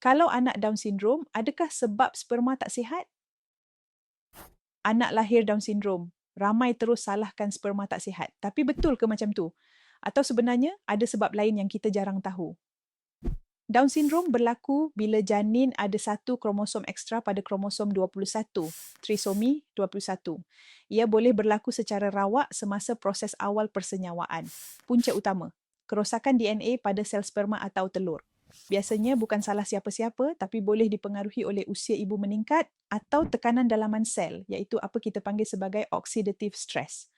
Kalau anak Down syndrome, adakah sebab sperma tak sihat? Anak lahir Down syndrome, ramai terus salahkan sperma tak sihat. Tapi betul ke macam tu? Atau sebenarnya ada sebab lain yang kita jarang tahu? Down syndrome berlaku bila janin ada satu kromosom ekstra pada kromosom 21, trisomi 21. Ia boleh berlaku secara rawak semasa proses awal persenyawaan. Punca utama, kerosakan DNA pada sel sperma atau telur. Biasanya bukan salah siapa-siapa tapi boleh dipengaruhi oleh usia ibu meningkat atau tekanan dalaman sel iaitu apa kita panggil sebagai oxidative stress.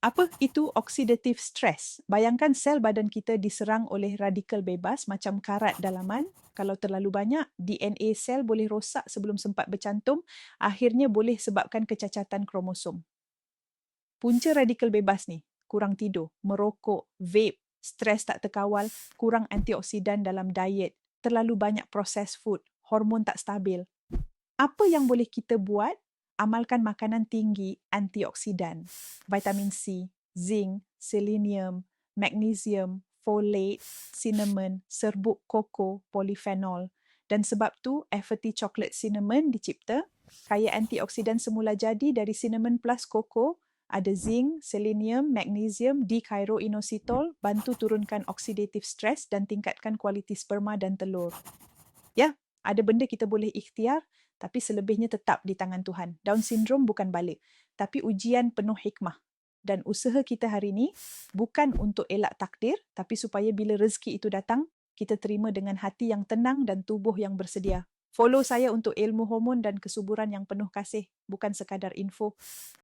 Apa itu oxidative stress? Bayangkan sel badan kita diserang oleh radikal bebas macam karat dalaman. Kalau terlalu banyak, DNA sel boleh rosak sebelum sempat bercantum, akhirnya boleh sebabkan kecacatan kromosom. Punca radikal bebas ni, kurang tidur, merokok, vape, stres tak terkawal, kurang antioksidan dalam diet, terlalu banyak processed food, hormon tak stabil. Apa yang boleh kita buat amalkan makanan tinggi antioksidan, vitamin C, zinc, selenium, magnesium, folate, cinnamon, serbuk koko, polyphenol. Dan sebab tu, FT Chocolate Cinnamon dicipta, kaya antioksidan semula jadi dari cinnamon plus koko, ada zinc, selenium, magnesium, dikairoinositol, bantu turunkan oxidative stress dan tingkatkan kualiti sperma dan telur. Ya, ada benda kita boleh ikhtiar tapi selebihnya tetap di tangan Tuhan. Down syndrome bukan balik, tapi ujian penuh hikmah. Dan usaha kita hari ini bukan untuk elak takdir, tapi supaya bila rezeki itu datang, kita terima dengan hati yang tenang dan tubuh yang bersedia. Follow saya untuk ilmu hormon dan kesuburan yang penuh kasih, bukan sekadar info.